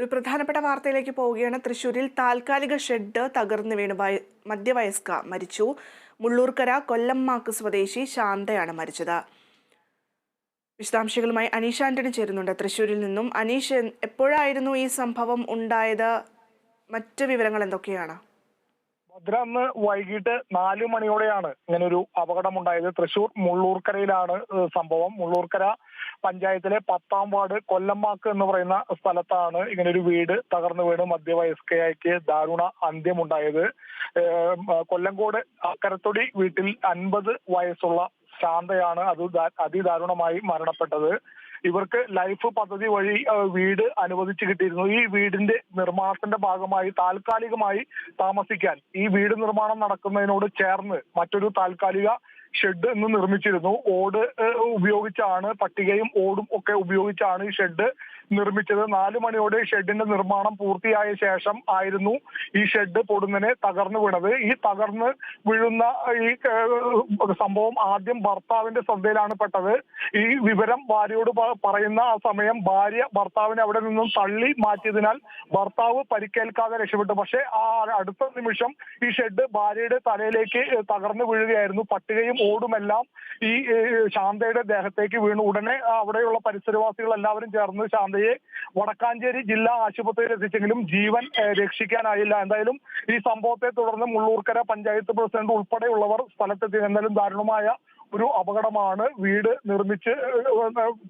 ഒരു പ്രധാനപ്പെട്ട വാർത്തയിലേക്ക് പോവുകയാണ്. തൃശൂരിൽ താൽക്കാലിക ഷെഡ് തകർന്നു വീണ് വയ- മധ്യവയസ്ക മരിച്ചു. മുള്ളൂർക്കര കൊല്ലമ്മാക്ക് സ്വദേശി ശാന്തയാണ് മരിച്ചത്. വിശദാംശങ്ങളുമായി അനീഷ് ആന്റണി ചേരുന്നുണ്ട്. തൃശൂരിൽ നിന്നും അനീഷ് എപ്പോഴായിരുന്നു ഈ സംഭവം ഉണ്ടായത്? മറ്റ് വിവരങ്ങൾ എന്തൊക്കെയാണ്? ഭദ്ര അന്ന് വൈകിട്ട് നാലു മണിയോടെയാണ് ഇങ്ങനെ ഒരു അപകടമുണ്ടായത്. തൃശൂർ മുള്ളൂർക്കരയിലാണ് സംഭവം. മുള്ളൂർക്കര പഞ്ചായത്തിലെ പത്താം വാർഡ് കൊല്ലമ്മാക്ക് എന്ന് പറയുന്ന സ്ഥലത്താണ് ഇങ്ങനെ ഒരു വീട് തകർന്നു വീണ് മധ്യവയസ്കയായിക്ക് ദാരുണ അന്ത്യമുണ്ടായത്. കൊല്ലങ്കോട് അക്കരത്തൊടി വീട്ടിൽ അൻപത് വയസ്സുള്ള ശാന്തയാണ് അത് അതിദാരുണമായി മരണപ്പെട്ടത്. ഇവർക്ക് ലൈഫ് പദ്ധതി വഴി വീട് അനുവദിച്ചു കിട്ടിയിരുന്നു. ഈ വീടിന്റെ നിർമ്മാണത്തിന്റെ ഭാഗമായി താൽക്കാലികമായി താമസിക്കാൻ ഈ വീട് നിർമ്മാണം നടക്കുന്നതിനോട് ചേർന്ന് മറ്റൊരു താൽക്കാലിക ഷെഡ് എന്ന് നിർമ്മിച്ചിരുന്നു. ഓട് ഉപയോഗിച്ചാണ് പട്ടികയും ഓടും ഒക്കെ ഉപയോഗിച്ചാണ് ഈ ഷെഡ് നിർമ്മിച്ചത്. നാലു മണിയോടെ ഷെഡിന്റെ നിർമ്മാണം പൂർത്തിയായ ശേഷം ആയിരുന്നു ഈ ഷെഡ് പൊടുന്നനെ തകർന്നു വീണത്. ഈ തകർന്ന് വീഴുന്ന ഈ സംഭവം ആദ്യം ഭർത്താവിന്റെ ശ്രദ്ധയിലാണ് പെട്ടത് ഈ വിവരം ഭാര്യയോട് പറയുന്ന ആ സമയം ഭാര്യ ഭർത്താവിനെ അവിടെ നിന്നും തള്ളി മാറ്റിയതിനാൽ ഭർത്താവ് പരിക്കേൽക്കാതെ രക്ഷപ്പെട്ടു. പക്ഷേ ആ അടുത്ത നിമിഷം ഈ ഷെഡ് ഭാര്യയുടെ തലയിലേക്ക് തകർന്നു വീഴുകയായിരുന്നു. പട്ടികയും ഓടുമെല്ലാം ഈ ശാന്തയുടെ ദേഹത്തേക്ക് വീണു. ഉടനെ അവിടെയുള്ള പരിസരവാസികൾ എല്ലാവരും ചേർന്ന് ശാന്തയെ വടക്കാഞ്ചേരി ജില്ലാ ആശുപത്രിയിൽ എത്തിച്ചെങ്കിലും ജീവൻ രക്ഷിക്കാനായില്ല. എന്തായാലും ഈ സംഭവത്തെ തുടർന്ന് മുള്ളൂർക്കര പഞ്ചായത്ത് പ്രസിഡന്റ് ഉൾപ്പെടെയുള്ളവർ സ്ഥലത്തെത്തി. എന്തായാലും ദാരുണമായ ഒരു അപകടമാണ് വീട് നിർമ്മിച്ച്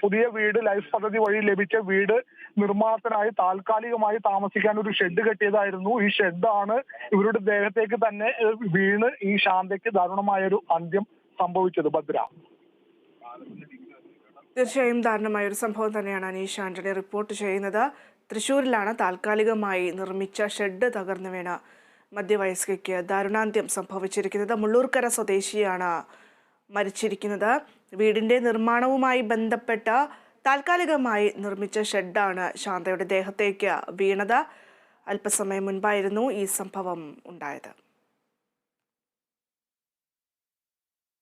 പുതിയ വീട് ലൈഫ് പദ്ധതി വഴി ലഭിച്ച വീട് നിർമ്മാണത്തിനായി താൽക്കാലികമായി താമസിക്കാൻ ഒരു ഷെഡ് കെട്ടിയതായിരുന്നു. ഈ ഷെഡാണ് ഇവരുടെ ദേഹത്തേക്ക് തന്നെ വീണ് ഈ ശാന്തയ്ക്ക് ദാരുണമായ ഒരു അന്ത്യം സംഭവിച്ചത്. ഭദ്ര. തീർച്ചയായും ദാരുണമായ ഒരു സംഭവം തന്നെയാണ് അനീഷ് ആന്റണി റിപ്പോർട്ട് ചെയ്യുന്നത്. തൃശൂരിലാണ് താൽക്കാലികമായി നിർമ്മിച്ച ഷെഡ് തകർന്നു വീണ മധ്യവയസ്കയ്ക്ക് ദാരുണാന്ത്യം സംഭവിച്ചിരിക്കുന്നത്. മുള്ളൂർക്കര സ്വദേശിയാണ് മരിച്ചിരിക്കുന്നത്. വീടിന്റെ നിർമ്മാണവുമായി ബന്ധപ്പെട്ട താൽക്കാലികമായി നിർമ്മിച്ച ഷെഡാണ് ശാന്തയുടെ ദേഹത്തേക്ക് വീണത്. അല്പസമയം മുൻപായിരുന്നു ഈ സംഭവം ഉണ്ടായത്.